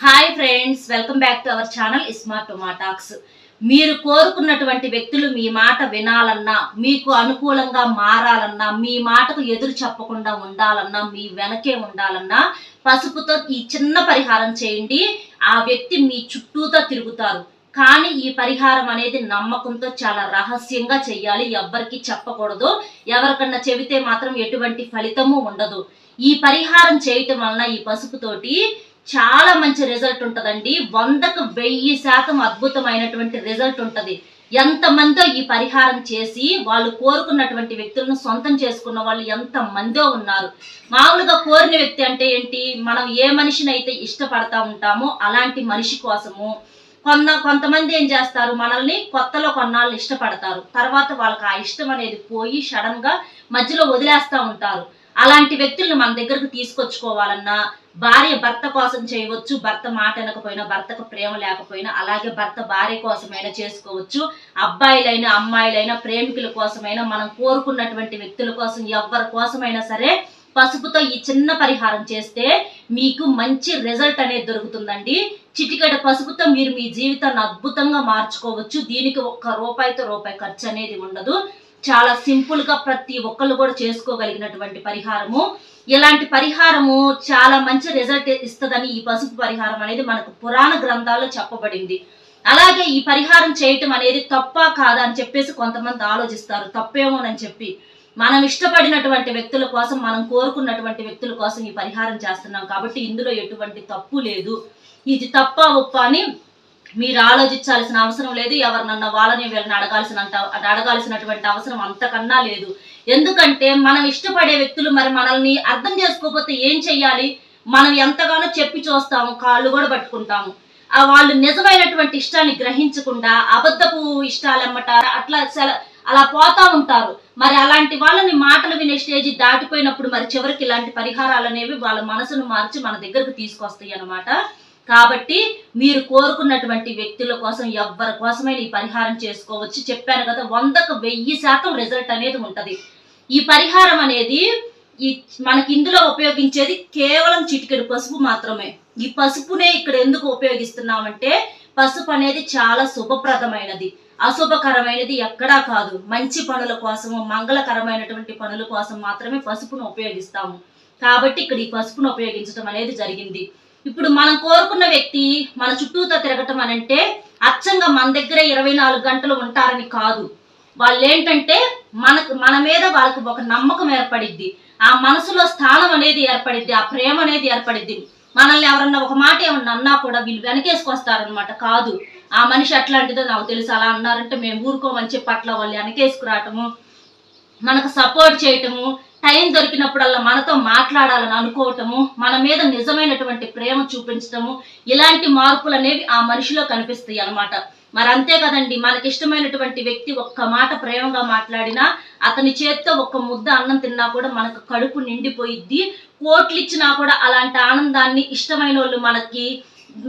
Hi friends welcome back to our channel iSmart టొమాటాక్స్ మీరు కోరుకున్నటువంటి వ్యక్తులు మీ మాట వినాలన్నా మీకు అనుకూలంగా మారాలన్నా మీ మాటకు ఎదురు చెప్పకుండా ఉండాలన్నా మీ వెనకే ఉండాలన్నా పసుపుతో ఈ చిన్న పరిహారం చేయండి. ఆ వ్యక్తి మీ చుట్టూతో తిరుగుతారు. కానీ ఈ పరిహారం అనేది నమ్మకంతో చాలా రహస్యంగా చెయ్యాలి. ఎవ్వరికి చెప్పకూడదు. ఎవరికన్నా చెబితే మాత్రం ఎటువంటి ఫలితము ఉండదు. ఈ పరిహారం చేయటం వలన ఈ పసుపుతోటి చాలా మంచి రిజల్ట్ ఉంటుందండి. వందకు వెయ్యి శాతం అద్భుతమైనటువంటి రిజల్ట్ ఉంటుంది. ఎంతమందో ఈ పరిహారం చేసి వాళ్ళు కోరుకున్నటువంటి వ్యక్తులను సొంతం చేసుకున్న వాళ్ళు ఎంత మందో ఉన్నారు. మామూలుగా కోరిన వ్యక్తి అంటే ఏంటి? మనం ఏ మనిషిని అయితే ఇష్టపడతా ఉంటామో అలాంటి మనిషి కోసము కొంత కొంతమంది ఏం చేస్తారు? మనల్ని కొత్తలో కొన్నాళ్ళు ఇష్టపడతారు. తర్వాత వాళ్ళకి ఆ ఇష్టం అనేది పోయి సడన్గా మధ్యలో వదిలేస్తూ ఉంటారు. అలాంటి వ్యక్తులను మన దగ్గరకు తీసుకొచ్చుకోవాలన్నా భార్య భర్త కోసం చేయవచ్చు భర్త మాట వినకపోయినా భర్తకు ప్రేమ లేకపోయినా అలాగే భర్త భార్య కోసమైనా చేసుకోవచ్చు. అబ్బాయిలైనా అమ్మాయిలైనా ప్రేమికుల కోసమైనా మనం కోరుకున్నటువంటి వ్యక్తుల కోసం ఎవరి కోసమైనా సరే పసుపుతో ఈ చిన్న పరిహారం చేస్తే మీకు మంచి రిజల్ట్ అనేది దొరుకుతుందండి. చిటికెడ పసుపుతో మీరు మీ జీవితాన్ని అద్భుతంగా మార్చుకోవచ్చు. దీనికి ఒక్క రూపాయితో రూపాయి ఖర్చు అనేది ఉండదు. చాలా సింపుల్గా ప్రతి ఒక్కళ్ళు కూడా చేసుకోగలిగినటువంటి పరిహారము. ఇలాంటి పరిహారము చాలా మంచి రిజల్ట్ ఇస్తుందని ఈ పసుపు పరిహారం అనేది మనకు పురాణ గ్రంథాల్లో చెప్పబడింది. అలాగే ఈ పరిహారం చేయటం అనేది తప్ప కాదా అని చెప్పేసి కొంతమంది ఆలోచిస్తారు. తప్పేమోనని చెప్పి మనం ఇష్టపడినటువంటి వ్యక్తుల కోసం మనం కోరుకున్నటువంటి వ్యక్తుల కోసం ఈ పరిహారం చేస్తున్నాం. కాబట్టి ఇందులో ఎటువంటి తప్పు లేదు. ఇది తప్ప ఒప్ప అని మీరు ఆలోచించాల్సిన అవసరం లేదు ఎవరినన్నా వాళ్ళని వీళ్ళని అడగాల్సినంత అడగాల్సినటువంటి అవసరం అంతకన్నా లేదు. ఎందుకంటే మనం ఇష్టపడే వ్యక్తులు మరి మనల్ని అర్థం చేసుకోకపోతే ఏం చెయ్యాలి? మనం ఎంతగానో చెప్పి చూస్తాము కాళ్ళు కూడా పట్టుకుంటాము. ఆ వాళ్ళు నిజమైనటువంటి ఇష్టాన్ని గ్రహించకుండా అబద్ధపు ఇష్టాలమ్మట అట్లా సెల- అలా పోతా ఉంటారు. మరి అలాంటి వాళ్ళని మాటలు వినే స్టేజ్ దాటిపోయినప్పుడు మరి చివరికి ఇలాంటి పరిహారాలు అనేవి వాళ్ళ మనసును మార్చి మన దగ్గరకు తీసుకొస్తాయి అన్నమాట. కాబట్టి మీరు కోరుకున్నటువంటి వ్యక్తుల కోసం ఎవరి కోసమైనా ఈ పరిహారం చేసుకోవచ్చు. చెప్పాను కదా వందకు వెయ్యి శాతం రిజల్ట్ అనేది ఉంటుంది. ఈ పరిహారం అనేది ఈ మనకి ఇందులో ఉపయోగించేది కేవలం చిటికెడు పసుపు మాత్రమే. ఈ పసుపునే ఇక్కడ ఎందుకు ఉపయోగిస్తున్నామంటే పసుపు అనేది చాలా శుభప్రదమైనది. అశుభకరమైనది ఎక్కడా కాదు. మంచి పనుల కోసము మంగళకరమైనటువంటి పనుల కోసం మాత్రమే పసుపును ఉపయోగిస్తాము. కాబట్టి ఇక్కడ ఈ పసుపును ఉపయోగించడం అనేది జరిగింది. ఇప్పుడు మనం కోరుకున్న వ్యక్తి మన చుట్టూతో తిరగటం అని అంటే అచ్చంగా మన దగ్గర ఇరవై నాలుగు గంటలు ఉంటారని కాదు. వాళ్ళు ఏంటంటే మనకు మన మీద వాళ్ళకి ఒక నమ్మకం ఏర్పడిద్ది. ఆ మనసులో స్థానం అనేది ఏర్పడిద్ది ఆ ప్రేమ అనేది ఏర్పడిద్ది. మనల్ని ఎవరన్నా ఒక మాట ఏమన్నా అన్నా కూడా వీళ్ళు వెనకేసుకొస్తారనమాట కాదు ఆ మనిషి అట్లాంటిదో నాకు తెలుసు అలా అన్నారంటే మేము ఊరుకోమని చెప్పి అట్లా వాళ్ళు వెనకేసుకురావటము మనకు సపోర్ట్ చేయటము టైం దొరికినప్పుడల్లా మనతో మాట్లాడాలని అనుకోవటము మన మీద నిజమైనటువంటి ప్రేమ చూపించటము ఇలాంటి మార్పులు అనేవి ఆ మనిషిలో కనిపిస్తాయి అన్నమాట. మరి అంతే కదండి మనకి ఇష్టమైనటువంటి వ్యక్తి ఒక్క మాట ప్రేమగా మాట్లాడినా అతని చేత్తో ఒక్క ముద్ద అన్నం తిన్నా కూడా మనకు కడుపు నిండిపోయిద్ది. కోట్లు ఇచ్చినా కూడా అలాంటి ఆనందాన్ని ఇష్టమైన వాళ్ళు మనకి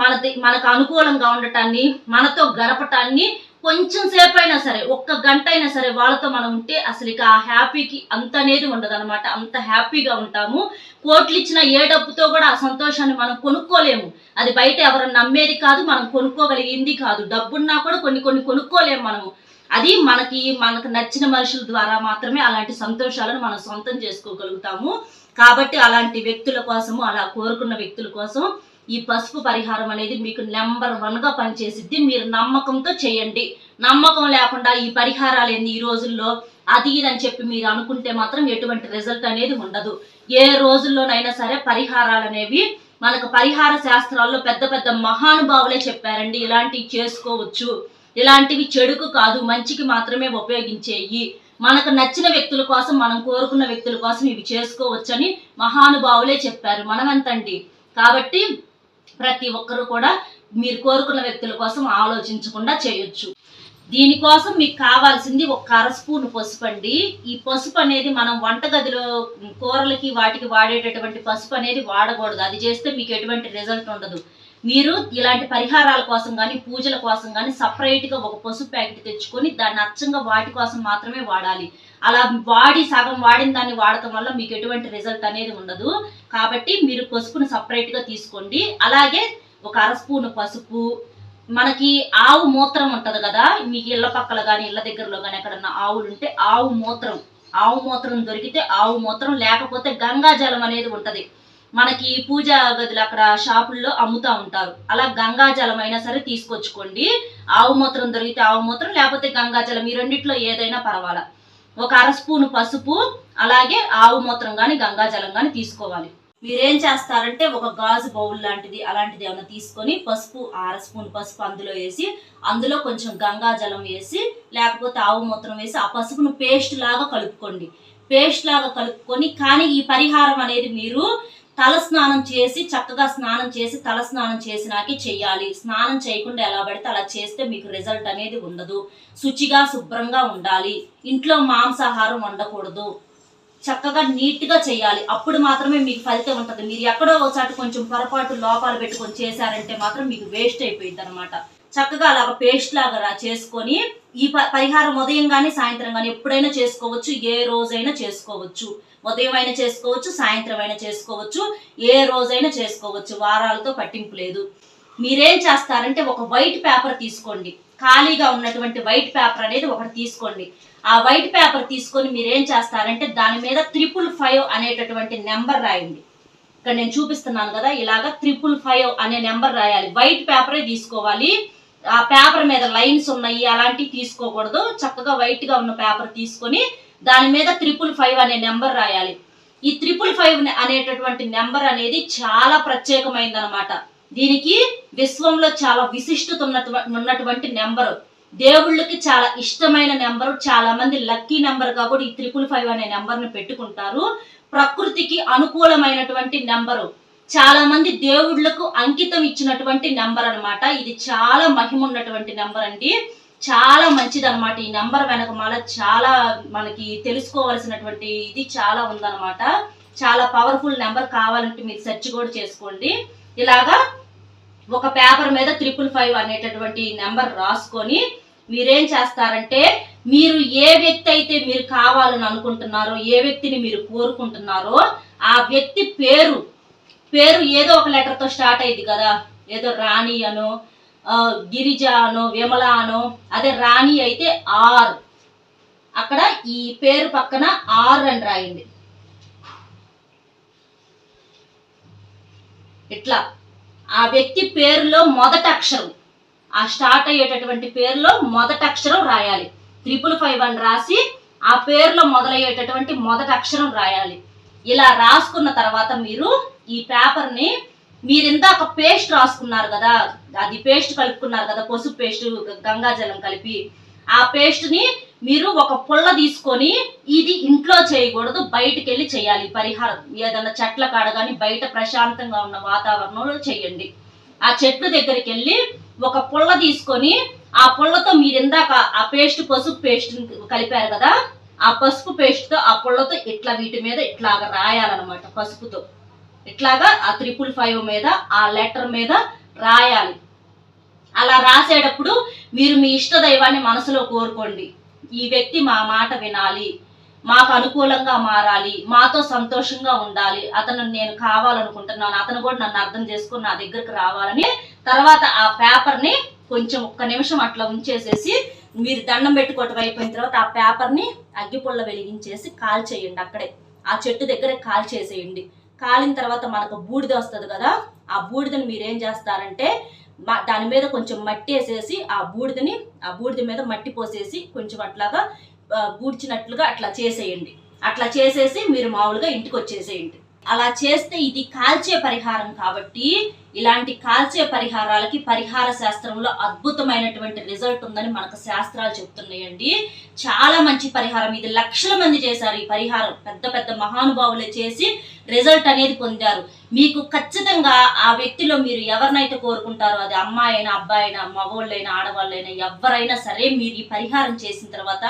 మన మనకు అనుకూలంగా ఉండటాన్ని మనతో గడపటాన్ని కొంచెం సేపు అయినా సరే ఒక్క గంట అయినా సరే వాళ్ళతో మనం ఉంటే అసలు ఇక ఆ హ్యాపీకి అంత అనేది ఉండదు అనమాట అంత హ్యాపీగా ఉంటాము. కోట్లు ఇచ్చిన ఏ డబ్బుతో కూడా ఆ సంతోషాన్ని మనం కొనుక్కోలేము. అది బయట ఎవరు నమ్మేది కాదు మనం కొనుక్కోగలిగింది కాదు. డబ్బున్నా కూడా కొన్ని కొన్ని కొనుక్కోలేము మనము. అది మనకి మనకు నచ్చిన మనుషుల ద్వారా మాత్రమే అలాంటి సంతోషాలను మనం సొంతం చేసుకోగలుగుతాము. కాబట్టి అలాంటి వ్యక్తుల కోసము అలా కోరుకున్న వ్యక్తుల కోసం ఈ పసుపు పరిహారం అనేది మీకు నెంబర్ వన్గా పనిచేసిద్ది. మీరు నమ్మకంతో చేయండి. నమ్మకం లేకుండా ఈ పరిహారాలు ఏంది ఈ రోజుల్లో? అది ఇది అని చెప్పి మీరు అనుకుంటే మాత్రం ఎటువంటి రిజల్ట్ అనేది ఉండదు. ఏ రోజుల్లోనైనా సరే పరిహారాలు అనేవి మనకు పరిహార శాస్త్రాల్లో పెద్ద పెద్ద మహానుభావులే చెప్పారండి. ఇలాంటివి చేసుకోవచ్చు. ఇలాంటివి చెడుకు కాదు మంచికి మాత్రమే ఉపయోగించేయి. మనకు నచ్చిన వ్యక్తుల కోసం మనం కోరుకున్న వ్యక్తుల కోసం ఇవి చేసుకోవచ్చని మహానుభావులే చెప్పారు. మనమెంతండి. కాబట్టి ప్రతి ఒక్కరు కూడా మీరు కోరుకున్న వ్యక్తుల కోసం ఆలోచించకుండా చేయొచ్చు. దీనికోసం మీకు కావాల్సింది ఒక అర స్పూన్ పసుపు అండి. ఈ పసుపు అనేది మనం వంటగదిలో కూరలకి వాటికి వాడేటటువంటి పసుపు అనేది వాడకూడదు. అది చేస్తే మీకు ఎటువంటి రిజల్ట్ ఉండదు. మీరు ఇలాంటి పరిహారాల కోసం కానీ పూజల కోసం కానీ సపరేట్గా ఒక పసుపు ప్యాకెట్ తెచ్చుకొని దాన్ని అచ్చంగా వాటి కోసం మాత్రమే వాడాలి. అలా వాడి సగం వాడిన దాన్ని వాడటం వల్ల మీకు ఎటువంటి రిజల్ట్ అనేది ఉండదు. కాబట్టి మీరు పసుపును సపరేట్గా తీసుకోండి. అలాగే ఒక అర స్పూన్ పసుపు మనకి ఆవు మూత్రం ఉంటది కదా మీకు ఇళ్ళ పక్కల కానీ ఇళ్ళ దగ్గరలో కానీ ఎక్కడన్నా ఆవులు ఉంటే ఆవు మూత్రం. ఆవు మూత్రం దొరికితే ఆవు మూత్రం లేకపోతే గంగా జలం అనేది ఉంటది. మనకి పూజా గదులు అక్కడ షాపుల్లో అమ్ముతా ఉంటారు. అలా గంగా జలం అయినా సరే తీసుకొచ్చుకోండి. ఆవు మూత్రం దొరికితే ఆవు మూత్రం లేకపోతే గంగా జలం ఈ రెండిట్లో ఏదైనా పర్వాలా. ఒక అర స్పూన్ పసుపు అలాగే ఆవు మూత్రం కానీ గంగా జలం కానీ తీసుకోవాలి. మీరేం చేస్తారంటే ఒక గాజు బౌల్ లాంటిది అలాంటిది ఏమైనా తీసుకొని పసుపు అర స్పూన్ పసుపు అందులో వేసి అందులో కొంచెం గంగా జలం వేసి లేకపోతే ఆవు మూత్రం వేసి ఆ పసుపును పేస్ట్ లాగా కలుపుకోండి. పేస్ట్ లాగా కలుపుకొని కానీ ఈ పరిహారం అనేది మీరు తల స్నానం చేసి చక్కగా స్నానం చేసి తల స్నానం చేసినాకే చెయ్యాలి. స్నానం చేయకుండా ఎలా పడితే అలా చేస్తే మీకు రిజల్ట్ అనేది ఉండదు. శుచిగా శుభ్రంగా ఉండాలి. ఇంట్లో మాంసాహారం వండకూడదు. చక్కగా నీట్గా చేయాలి అప్పుడు మాత్రమే మీకు ఫలితం ఉంటుంది. మీరు ఎక్కడో ఒకసారి కొంచెం పొరపాటు లోపాలు పెట్టుకొని చేశారంటే మాత్రం మీకు వేస్ట్ అయిపోయింది అనమాట చక్కగా అలాగ పేస్ట్ లాగా చేసుకొని ఈ ప- పరిహారం ఉదయం కానీ సాయంత్రం కానీ ఎప్పుడైనా చేసుకోవచ్చు. ఏ రోజైనా చేసుకోవచ్చు. ఉదయం అయినా చేసుకోవచ్చు సాయంత్రం అయినా చేసుకోవచ్చు ఏ రోజైనా చేసుకోవచ్చు. వారాలతో పట్టింపు లేదు. మీరేం చేస్తారంటే ఒక వైట్ పేపర్ తీసుకోండి. ఖాళీగా ఉన్నటువంటి వైట్ పేపర్ అనేది ఒకటి తీసుకోండి. ఆ వైట్ పేపర్ తీసుకొని మీరేం చేస్తారంటే దాని మీద త్రిపుల్ ఫైవ్ అనేటటువంటి నెంబర్ రాయండి. ఇక్కడ నేను చూపిస్తున్నాను కదా ఇలాగా త్రిపుల్ ఫైవ్ అనే నెంబర్ రాయాలి. వైట్ పేపరే తీసుకోవాలి. ఆ పేపర్ మీద లైన్స్ ఉన్నాయి అలాంటివి తీసుకోకూడదు. చక్కగా వైట్గా ఉన్న పేపర్ తీసుకొని దాని మీద త్రిపుల్ ఫైవ్ అనే నెంబర్ రాయాలి. ఈ త్రిపుల్ ఫైవ్ అనేటటువంటి నెంబర్ అనేది చాలా ప్రత్యేకమైంది అనమాట దీనికి విశ్వంలో చాలా విశిష్టత ఉన్నటువంటి ఉన్నటువంటి నెంబరు దేవుళ్ళకి చాలా ఇష్టమైన నెంబరు చాలా మంది లక్కీ నెంబర్గా కూడా ఈ త్రిపుల్ ఫైవ్ అనే నెంబర్ను పెట్టుకుంటారు. ప్రకృతికి అనుకూలమైనటువంటి నెంబరు చాలా మంది దేవుళ్ళకు అంకితం ఇచ్చినటువంటి నెంబర్ అన్నమాట. ఇది చాలా మహిమ ఉన్నటువంటి నెంబర్ అండి. చాలా మంచిది అనమాట ఈ నెంబర్ వెనక మాల చాలా మనకి తెలుసుకోవాల్సినటువంటి ఇది చాలా ఉందన్నమాట. చాలా పవర్ఫుల్ నెంబర్ కావాలంటే మీరు సెర్చ్ కూడా చేసుకోండి. ఇలాగా ఒక పేపర్ మీద త్రిపుల్ ఫైవ్ అనేటటువంటి నెంబర్ రాసుకొని మీరేం చేస్తారంటే మీరు ఏ వ్యక్తి అయితే మీరు కావాలని అనుకుంటున్నారో ఏ వ్యక్తిని మీరు కోరుకుంటున్నారో ఆ వ్యక్తి పేరు పేరు ఏదో ఒక లెటర్తో స్టార్ట్ అయ్యింది కదా. ఏదో రాణి అనో గిరిజ అనో విమల అనో అదే రాణి అయితే ఆర్. అక్కడ ఈ పేరు పక్కన ఆర్ అని రాయండి. ఇట్లా. ఆ వ్యక్తి పేరులో మొదట అక్షరం. ఆ స్టార్ట్ అయ్యేటటువంటి పేరులో మొదట అక్షరం రాయాలి. త్రిపుల్ ఫైవ్ అని రాసి ఆ పేరులో మొదలయ్యేటటువంటి మొదట అక్షరం రాయాలి. ఇలా రాసుకున్న తర్వాత మీరు ఈ పేపర్ని ని మీరు ఇందాక పేస్ట్ రాసుకున్నారు కదా అది పేస్ట్ కలుపుకున్నారు కదా పసుపు పేస్ట్ గంగాజలం కలిపి ఆ పేస్ట్ని మీరు ఒక పుల్ల తీసుకొని ఇది ఇంట్లో చేయకూడదు బయటికి వెళ్ళి చేయాలి. పరిహారం. ఏదన్నా చెట్ల కాడ కానీ బయట ప్రశాంతంగా ఉన్న వాతావరణంలో చేయండి. ఆ చెట్టు దగ్గరికి వెళ్ళి ఒక పుల్ల తీసుకొని ఆ పుల్లతో మీరు ఇందాక ఆ పేస్ట్ పసుపు పేస్ట్ కలిపారు కదా ఆ పసుపు పేస్ట్తో ఆ పుల్లతో ఇట్లా వీటి మీద ఇట్లాగా రాయాలన్నమాట పసుపుతో. ఇట్లాగా ఆ త్రిపుల్ ఫైవ్ మీద ఆ లెటర్ మీద రాయాలి. అలా రాసేటప్పుడు మీరు మీ ఇష్ట దైవాన్ని మనసులో కోరుకోండి. ఈ వ్యక్తి మా మాట వినాలి మాకు అనుకూలంగా మారాలి మాతో సంతోషంగా ఉండాలి అతను నేను కావాలనుకుంటున్నాను అతను కూడా నన్ను అర్థం చేసుకుని నా దగ్గరకు రావాలని తర్వాత ఆ పేపర్ని కొంచెం ఒక్క నిమిషం అట్లా ఉంచేసేసి మీరు దండం పెట్టుకోవటం అయిపోయిన తర్వాత ఆ పేపర్ని అగ్గిపుల్ల వెలిగించేసి కాల్ చేయండి అక్కడే. ఆ చెట్టు దగ్గర కాల్ చేసేయండి కాలిన తర్వాత మనకు బూడిద వస్తుంది కదా ఆ బూడిదని మీరు ఏం చేస్తారంటే దాని మీద కొంచెం మట్టి వేసేసి ఆ బూడిదని ఆ బూడిద మీద మట్టి పోసేసి కొంచెం అట్లాగా బూడ్చినట్లుగా అట్లా చేసేయండి. అట్లా చేసేసి మీరు మామూలుగా ఇంటికి వచ్చేసేయండి. అలా చేస్తే ఇది కాల్చే పరిహారం కాబట్టి ఇలాంటి కాల్చే పరిహారాలకి పరిహార శాస్త్రంలో అద్భుతమైనటువంటి రిజల్ట్ ఉందని మనకు శాస్త్రాలు చెప్తున్నాయండి. చాలా మంచి పరిహారం. ఇది లక్షల మంది చేశారు ఈ పరిహారం. పెద్ద పెద్ద మహానుభావులే చేసి రిజల్ట్ అనేది పొందారు. మీకు ఖచ్చితంగా ఆ వ్యక్తిలో మీరు ఎవరినైతే కోరుకుంటారో అది అమ్మాయి అయినా అబ్బాయి అయినా మగవాళ్ళైనా ఆడవాళ్ళైనా ఎవరైనా సరే మీరు ఈ పరిహారం చేసిన తర్వాత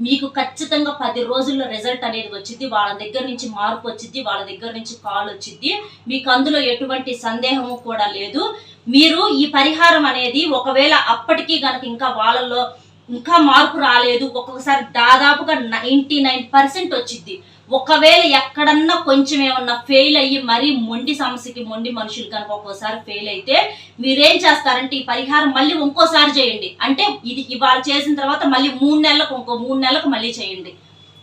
మీకు ఖచ్చితంగా పది రోజుల్లో రిజల్ట్ అనేది వచ్చింది వాళ్ళ దగ్గర నుంచి మార్పు వచ్చింది వాళ్ళ దగ్గర నుంచి కాల్ వచ్చింది మీకు అందులో ఎటువంటి సందేహము కూడా లేదు. మీరు ఈ పరిహారం అనేది ఒకవేళ అప్పటికి గనక ఇంకా వాళ్ళల్లో ఇంకా మార్పు రాలేదు ఒక్కొక్కసారి దాదాపుగా నైంటీ నైన్ పర్సెంట్ వచ్చింది ఒకవేళ ఎక్కడన్నా కొంచెం ఏమన్నా ఫెయిల్ అయ్యి మరీ మొండి సమస్యకి మొండి మనుషులు కనుక ఒక్కోసారి ఫెయిల్ అయితే మీరేం చేస్తారంటే ఈ పరిహారం మళ్ళీ ఇంకోసారి చేయండి. అంటే ఇది ఇవాళ చేసిన తర్వాత మళ్ళీ మూడు నెలలకు ఇంకో మూడు నెలలకు మళ్ళీ చేయండి.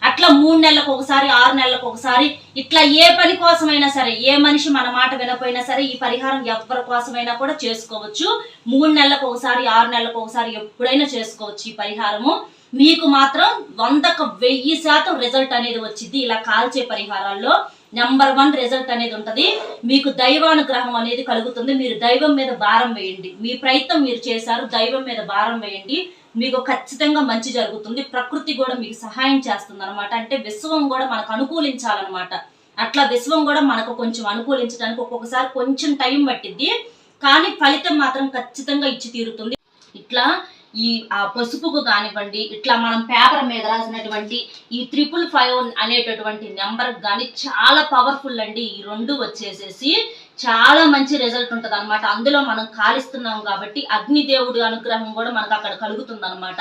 అట్లా మూడు నెలలకు ఒకసారి ఆరు నెలలకు ఒకసారి ఇట్లా ఏ పని కోసమైనా సరే ఏ మనిషి మన మాట వినపోయినా సరే ఈ పరిహారం ఎవరి కోసమైనా కూడా చేసుకోవచ్చు. మూడు నెలలకు ఒకసారి ఆరు నెలలకు ఒకసారి ఎప్పుడైనా చేసుకోవచ్చు ఈ పరిహారము. మీకు మాత్రం వందకు వెయ్యి శాతం రిజల్ట్ అనేది వచ్చింది. ఇలా కాల్చే పరిహారాల్లో నెంబర్ వన్ రిజల్ట్ అనేది ఉంటుంది. మీకు దైవానుగ్రహం అనేది కలుగుతుంది. మీరు దైవం మీద భారం వేయండి. మీ ప్రయత్నం మీరు చేశారు దైవం మీద భారం వేయండి. మీకు ఖచ్చితంగా మంచి జరుగుతుంది. ప్రకృతి కూడా మీకు సహాయం చేస్తుంది అనమాట అంటే విశ్వం కూడా మనకు అనుకూలించాలన్నమాట. అట్లా విశ్వం కూడా మనకు కొంచెం అనుకూలించడానికి ఒక్కొక్కసారి కొంచెం టైం పట్టిద్ది. కానీ ఫలితం మాత్రం ఖచ్చితంగా ఇచ్చి తీరుతుంది ఇట్లా ఈ ఆ పసుపుకు కానివ్వండి ఇట్లా మనం పేపర్ మీద రాసినటువంటి ఈ త్రిపుల్ ఫైవ్ అనేటటువంటి నెంబర్ కానీ చాలా పవర్ఫుల్ అండి. ఈ రెండు వచ్చేసేసి చాలా మంచి రిజల్ట్ ఉంటుంది అనమాట అందులో మనం కాలిస్తున్నాం కాబట్టి అగ్నిదేవుడి అనుగ్రహం కూడా మనకు అక్కడ కలుగుతుంది అనమాట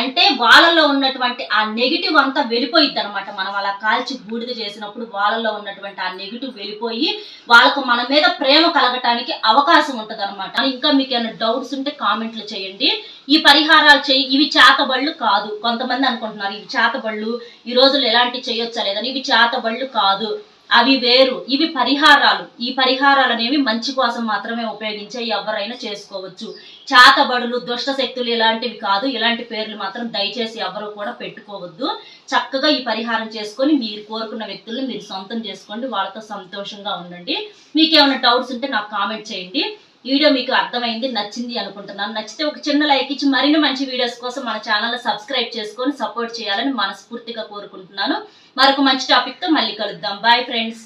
అంటే వాళ్ళలో ఉన్నటువంటి ఆ నెగిటివ్ అంతా వెళ్ళిపోయిద్ది అనమాట మనం అలా కాల్చి బూడిద చేసినప్పుడు వాళ్ళలో ఉన్నటువంటి ఆ నెగిటివ్ వెళ్ళిపోయి వాళ్ళకు మన మీద ప్రేమ కలగటానికి అవకాశం ఉంటుంది అనమాట ఇంకా మీకు ఏమైనా డౌట్స్ ఉంటే కామెంట్లు చేయండి. ఈ పరిహారాలు చేయి ఇవి చేతబళ్ళు కాదు. కొంతమంది అనుకుంటున్నారు ఇవి చేతబళ్ళు ఈ రోజులు ఎలాంటి చేయొచ్చా లేదని ఇవి చేతబళ్ళు కాదు. అవి వేరు. ఇవి పరిహారాలు. ఈ పరిహారాలు అనేవి మంచి కోసం మాత్రమే ఉపయోగించే ఎవరైనా చేసుకోవచ్చు. చాతబడులు దుష్ట శక్తులు ఇలాంటివి కాదు. ఇలాంటి పేర్లు మాత్రం దయచేసి ఎవరు కూడా పెట్టుకోవద్దు. చక్కగా ఈ పరిహారం చేసుకొని మీరు కోరుకున్న వ్యక్తుల్ని మీరు సొంతం చేసుకోండి. వాళ్ళతో సంతోషంగా ఉండండి. మీకేమైనా డౌట్స్ ఉంటే నాకు కామెంట్ చేయండి. వీడియో మీకు అర్థమైంది నచ్చింది అనుకుంటున్నాను. నచ్చితే ఒక చిన్న లైక్ ఇచ్చి మరిన్ని మంచి వీడియోస్ కోసం మన ఛానల్ సబ్స్క్రైబ్ చేసుకొని సపోర్ట్ చేయాలని మనస్ఫూర్తిగా కోరుకుంటున్నాను. మరొక మంచి టాపిక్తో మళ్ళీ కలుద్దాం. Bye friends